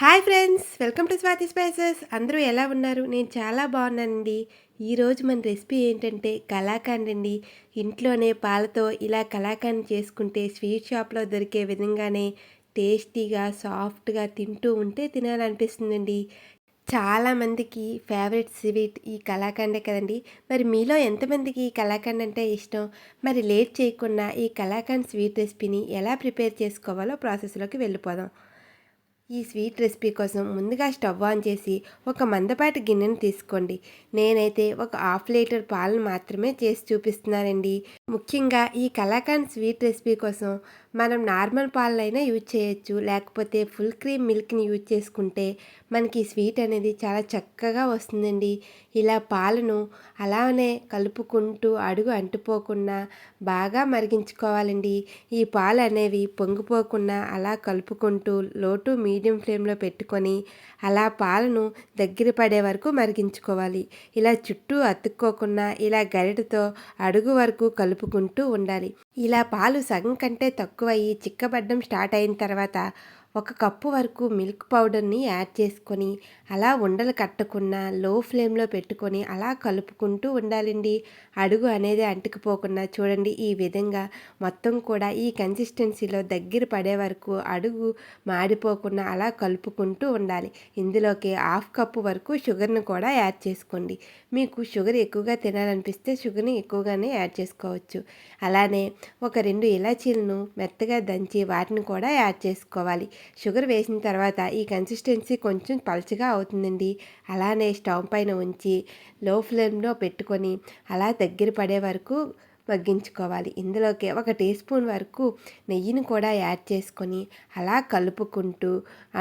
Hi friends welcome to Swathi spices. అందరూ ఎలా ఉన్నారు? నేను చాలా బాగున్నానండి. ఈరోజు మన రెసిపీ ఏంటంటే కలాకండ్ అండి. ఇంట్లోనే పాలతో ఇలా కలాకండ్ చేసుకుంటే స్వీట్ షాప్లో దొరికే విధంగానే టేస్టీగా సాఫ్ట్గా తింటూ ఉంటే తినాలనిపిస్తుందండి. చాలామందికి ఫేవరెట్ స్వీట్ ఈ కలాకండే కదండి. మరి మీలో ఎంతమందికి ఈ కలాకండ్ అంటే ఇష్టం? మరి లేట్ చేయకుండా ఈ కలాకండ్ స్వీట్ రెసిపీని ఎలా ప్రిపేర్ చేసుకోవాలో ప్రాసెస్లోకి వెళ్ళిపోదాం. ఈ స్వీట్ రెసిపీ కోసం ముందుగా స్టవ్ ఆన్ చేసి ఒక మందపాటి గిన్నెను తీసుకోండి. నేనైతే ఒక హాఫ్ లీటర్ పాలను మాత్రమే చేసి చూపిస్తున్నానండి. ముఖ్యంగా ఈ కలాకండ్ స్వీట్ రెసిపీ కోసం మనం నార్మల్ పాలనైనా యూజ్ చేయొచ్చు. లేకపోతే ఫుల్ క్రీమ్ మిల్క్ని యూజ్ చేసుకుంటే మనకి స్వీట్ అనేది చాలా చక్కగా వస్తుందండి. ఇలా పాలను అలానే కలుపుకుంటూ అడుగు అంటుపోకుండా బాగా మరిగించుకోవాలండి. ఈ పాలు అనేవి పొంగిపోకుండా అలా కలుపుకుంటూ లోటు మీడియం ఫ్లేమ్లో పెట్టుకొని అలా పాలను దగ్గర పడే వరకు మరిగించుకోవాలి. ఇలా చుట్టూ అతుక్కోకుండా ఇలా గరిటతో అడుగు వరకు కలుపుకుంటూ ఉండాలి. ఇలా పాలు సగం కంటే తక్కువ అయ్యి చిక్కబడ్డం స్టార్ట్ అయిన తర్వాత ఒక కప్పు వరకు మిల్క్ పౌడర్ని యాడ్ చేసుకొని అలా ఉండలు కట్టకుండా లో ఫ్లేమ్లో పెట్టుకొని అలా కలుపుకుంటూ ఉండాలండి. అడుగు అనేది అంటుకుపోకుండా చూడండి ఈ విధంగా మొత్తం కూడా ఈ కన్సిస్టెన్సీలో దగ్గర పడే వరకు అడుగు మాడిపోకుండా అలా కలుపుకుంటూ ఉండాలి. ఇందులోకి హాఫ్ కప్పు వరకు షుగర్ని కూడా యాడ్ చేసుకోండి. మీకు షుగర్ ఎక్కువగా తినాలనిపిస్తే షుగర్ని ఎక్కువగానే యాడ్ చేసుకోవచ్చు. అలానే ఒక రెండు ఇలాచీలను మెత్తగా దంచి వాటిని కూడా యాడ్ చేసుకోవాలి. షుగర్ వేసిన తర్వాత ఈ కన్సిస్టెన్సీ కొంచెం పలచగా అవుతుందండి. అలానే స్టవ్ పైన ఉంచి లో ఫ్లేమ్లో పెట్టుకొని అలా దగ్గర పడే వరకు మగ్గించుకోవాలి. ఇందులోకి ఒక టీ స్పూన్ వరకు నెయ్యిని కూడా యాడ్ చేసుకొని అలా కలుపుకుంటూ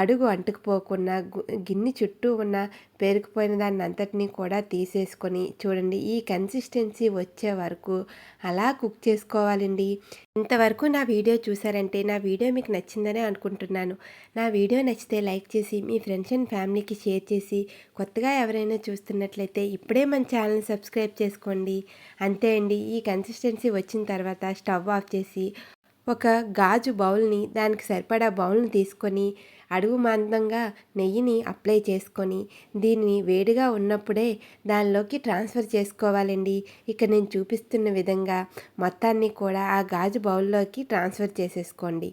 అడుగు అంటుకుపోకుండా గిన్నె చుట్టూ ఉన్న పేరుకుపోయిన దాన్ని అంతటినీ కూడా తీసేసుకొని చూడండి ఈ కన్సిస్టెన్సీ వచ్చే వరకు అలా కుక్ చేసుకోవాలండి. ఇంతవరకు నా వీడియో చూసారంటే నా వీడియో మీకు నచ్చిందనే అనుకుంటున్నాను. నా వీడియో నచ్చితే లైక్ చేసి మీ ఫ్రెండ్స్ అండ్ ఫ్యామిలీకి షేర్ చేసి కొత్తగా ఎవరైనా చూస్తున్నట్లయితే ఇప్పుడే మన ఛానల్ సబ్స్క్రైబ్ చేసుకోండి. అంతే అండి ఈ కన్సిస్టెన్సీ వచ్చిన తర్వాత స్టవ్ ఆఫ్ చేసి ఒక గాజు బౌల్ని దానికి సరిపడా బౌల్ని తీసుకొని అడుగు మందంగా నెయ్యిని అప్లై చేసుకొని దీన్ని వేడిగా ఉన్నప్పుడే దానిలోకి ట్రాన్స్ఫర్ చేసుకోవాలండి. ఇక్కడ నేను చూపిస్తున్న విధంగా మొత్తాన్ని కూడా ఆ గాజు బౌల్లోకి ట్రాన్స్ఫర్ చేసేసుకోండి.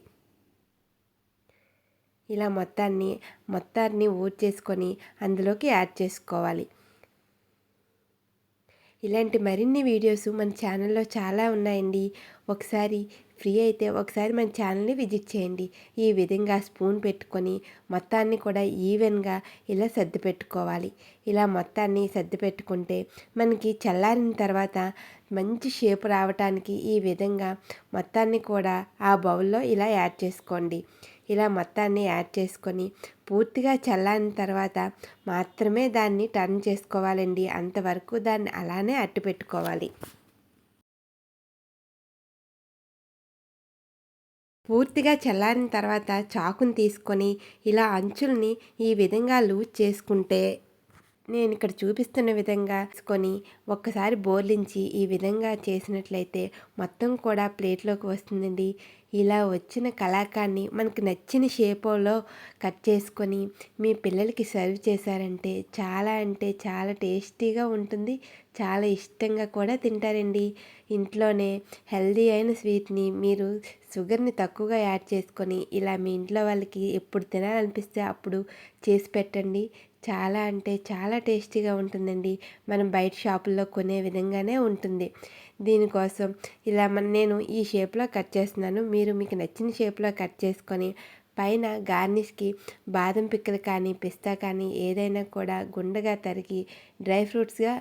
ఇలా మొత్తాన్ని మొత్తాన్ని చేసుకొని అందులోకి యాడ్ చేసుకోవాలి. ఇలాంటి మరిన్ని వీడియోస్ మన ఛానల్లో చాలా ఉన్నాయండి. ఒకసారి ఫ్రీ అయితే ఒకసారి మన ఛానల్ని విజిట్ చేయండి. ఈ విధంగా స్పూన్ పెట్టుకొని మొత్తాన్ని కూడా ఈవెన్గా ఇలా సర్ది పెట్టుకోవాలి. ఇలా మొత్తాన్ని సర్ది పెట్టుకుంటే మనకి చల్లారిన తర్వాత మంచి షేప్ రావటానికి ఈ విధంగా మొత్తాన్ని కూడా ఆ బౌల్లో ఇలా యాడ్ చేసుకోండి. ఇలా మొత్తాన్ని యాడ్ చేసుకొని పూర్తిగా చల్లారిన తర్వాత మాత్రమే దాన్ని టర్న్ చేసుకోవాలండి. అంతవరకు దాన్ని అలానే అట్టు పెట్టుకోవాలి. పూర్తిగా చల్లారిన తర్వాత చాకుని తీసుకొని ఇలా అంచుల్ని ఈ విధంగా లూజ్ చేసుకుంటే నేను ఇక్కడ చూపిస్తున్న విధంగా కొని ఒక్కసారి బోర్లించి ఈ విధంగా చేసినట్లయితే మొత్తం కూడా ప్లేట్లోకి వస్తుందండి. ఇలా వచ్చిన కళాకాన్ని మనకు నచ్చిన షేపులో కట్ చేసుకొని మీ పిల్లలకి సర్వ్ చేశారంటే చాలా అంటే చాలా టేస్టీగా ఉంటుంది. చాలా ఇష్టంగా కూడా తింటారండి. ఇంట్లోనే హెల్దీ అయిన స్వీట్ని మీరు షుగర్ని తక్కువగా యాడ్ చేసుకొని ఇలా మీ ఇంట్లో వాళ్ళకి ఎప్పుడు తినాలనిపిస్తే అప్పుడు చేసి పెట్టండి. చాలా అంటే చాలా టేస్టీగా ఉంటుందండి. మనం బయట షాపుల్లో కొనే విధంగానే ఉంటుంది. దీనికోసం ఇలా నేను ఈ షేప్లో కట్ చేస్తున్నాను. మీరు మీకు నచ్చిన షేప్లో కట్ చేసుకొని పైన గార్నిష్కి బాదం పిక్కలు కానీ పిస్తా కానీ ఏదైనా కూడా గుండగా తరిగి డ్రై ఫ్రూట్స్గా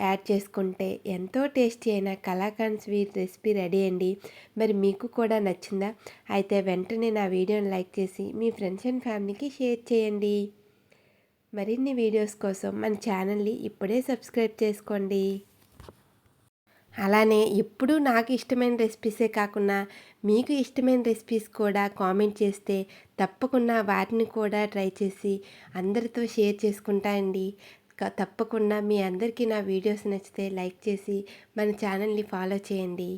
యాడ్ చేసుకుంటే ఎంతో టేస్టీ అయిన కలాకాండ్ స్వీట్ రెసిపీ రెడీ అండి. మరి మీకు కూడా నచ్చిందా? అయితే వెంటనే నా వీడియోని లైక్ చేసి మీ ఫ్రెండ్స్ అండ్ ఫ్యామిలీకి షేర్ చేయండి. మరిన్ని వీడియోస్ కోసం మన ఛానల్ని ఇప్పుడే సబ్స్క్రైబ్ చేసుకోండి. అలానే ఇప్పుడు నాకు ఇష్టమైన రెసిపీసే కాకుండా మీకు ఇష్టమైన రెసిపీస్ కూడా కామెంట్ చేస్తే తప్పకుండా వాటిని కూడా ట్రై చేసి అందరితో షేర్ చేసుకుంటా అండి. తప్పకుండా మీ అందరికీ నా వీడియోస్ నచ్చితే లైక్ చేసి మన ఛానల్ని ఫాలో చేయండి.